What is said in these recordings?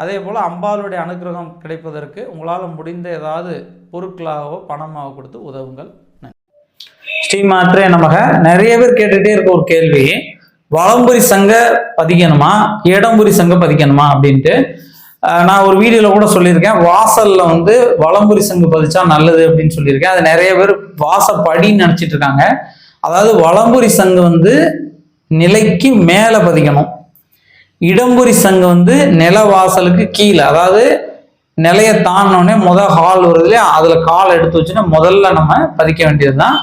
அதே போல் அம்பாளுடைய அனுகிரகம் கிடைப்பதற்கு உங்களால் முடிந்த ஏதாவது பொருட்களாகவோ பணமாகவோ கொடுத்து உதவுங்கள். ஸ்ரீ மாத்திரே நமக. நிறைய பேர் கேட்டுகிட்டே இருக்க ஒரு கேள்வி. வளம்புரி சங்க பதிக்கணுமா? இடம்புரி சங்க பதிக்கணுமா? அப்படின்ட்டு நான் ஒரு வீடியோவில் கூட சொல்லியிருக்கேன். வாசலில் வந்து வளம்புரி சங்கு பதிச்சா நல்லது அப்படின்னு சொல்லியிருக்கேன். அது நிறைய பேர் வாசப்படின்னு நினச்சிட்டு இருக்காங்க. அதாவது வளம்புரி சங்கு வந்து நிலைக்கு மேலே பதிக்கணும். இடம்புரி சங்கு வந்து நில வாசலுக்கு கீழே அதாவது நிலையை தாண்டினோடனே முதல் ஹால் வருது இல்லையா அதில் கால் எடுத்து வச்சுன்னா முதல்ல நம்ம பதிக்க வேண்டியது தான்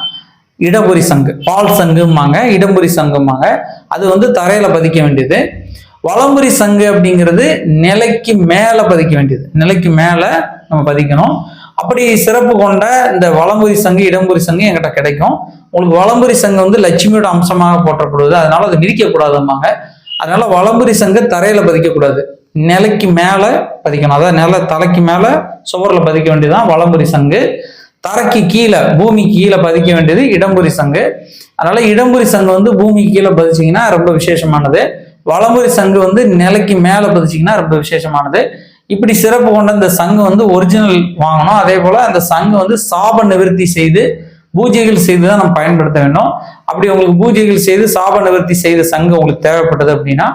இடம்புரி சங்கு. பால் சங்கும்பாங்க இடம்புரி சங்கும்பாங்க. அது வந்து தரையில பதிக்க வேண்டியது. வளம்புரி சங்கு அப்படிங்கிறது நிலைக்கு மேலே பதிக்க வேண்டியது. நிலைக்கு மேலே நம்ம பதிக்கணும். அப்படி சிறப்பு கொண்ட இந்த வளம்புரி சங்கு இடம்புரி சங்கு எங்கிட்ட கிடைக்கும். உங்களுக்கு வளம்புரி சங்கு வந்து லட்சுமியோட அம்சமாக போற்றப்படுவது அதனால அதை மிதிக்கக்கூடாதும்பாங்க. அதனால வலம்புரி சங்கு தரையில பதிக்கக்கூடாது நிலைக்கு மேலே பதிக்கணும். அதாவது நில தலைக்கு மேலே சுவரில் பதிக்க வேண்டியதுதான் வலம்புரி சங்கு. தரைக்கு கீழே பூமி கீழே பதிக்க வேண்டியது இடம்புரி சங்கு. அதனால இடம்புரி சங்கு வந்து பூமிக்கு கீழே பதிச்சிங்கன்னா ரொம்ப விசேஷமானது. வலம்புரி சங்கு வந்து நிலைக்கு மேலே பதிச்சிங்கன்னா ரொம்ப விசேஷமானது. இப்படி சிறப்பு கொண்ட இந்த சங்கு வந்து ஒரிஜினல் வாங்கணும். அதே போல அந்த சங்கு வந்து சாப நிவர்த்தி செய்து பூஜைகள் செய்து தான் நம்ம பயன்படுத்த வேண்டும். அப்படி உங்களுக்கு பூஜைகள் செய்து சாப நிவர்த்தி செய்த சங்கு உங்களுக்கு தேவைப்பட்டது அப்படின்னா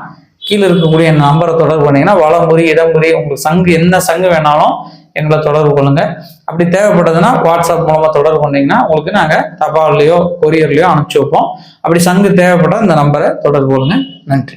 கீழே இருக்கக்கூடிய நம்பரை தொடர்பு பண்ணீங்கன்னா வளமுறை இடமுறை உங்களுக்கு சங்கு என்ன சங்கு வேணாலும் எங்களை தொடர்பு கொள்ளுங்க. அப்படி தேவைப்பட்டதுன்னா வாட்ஸ்அப் மூலமா தொடர்பு கொண்டீங்கன்னா உங்களுக்கு நாங்கள் தபால்லையோ கொரியர்லையோ அனுப்பிச்சு வைப்போம். அப்படி சங்கு தேவைப்பட்டால் இந்த நம்பரை தொடர்பு கொள்ளுங்க. நன்றி.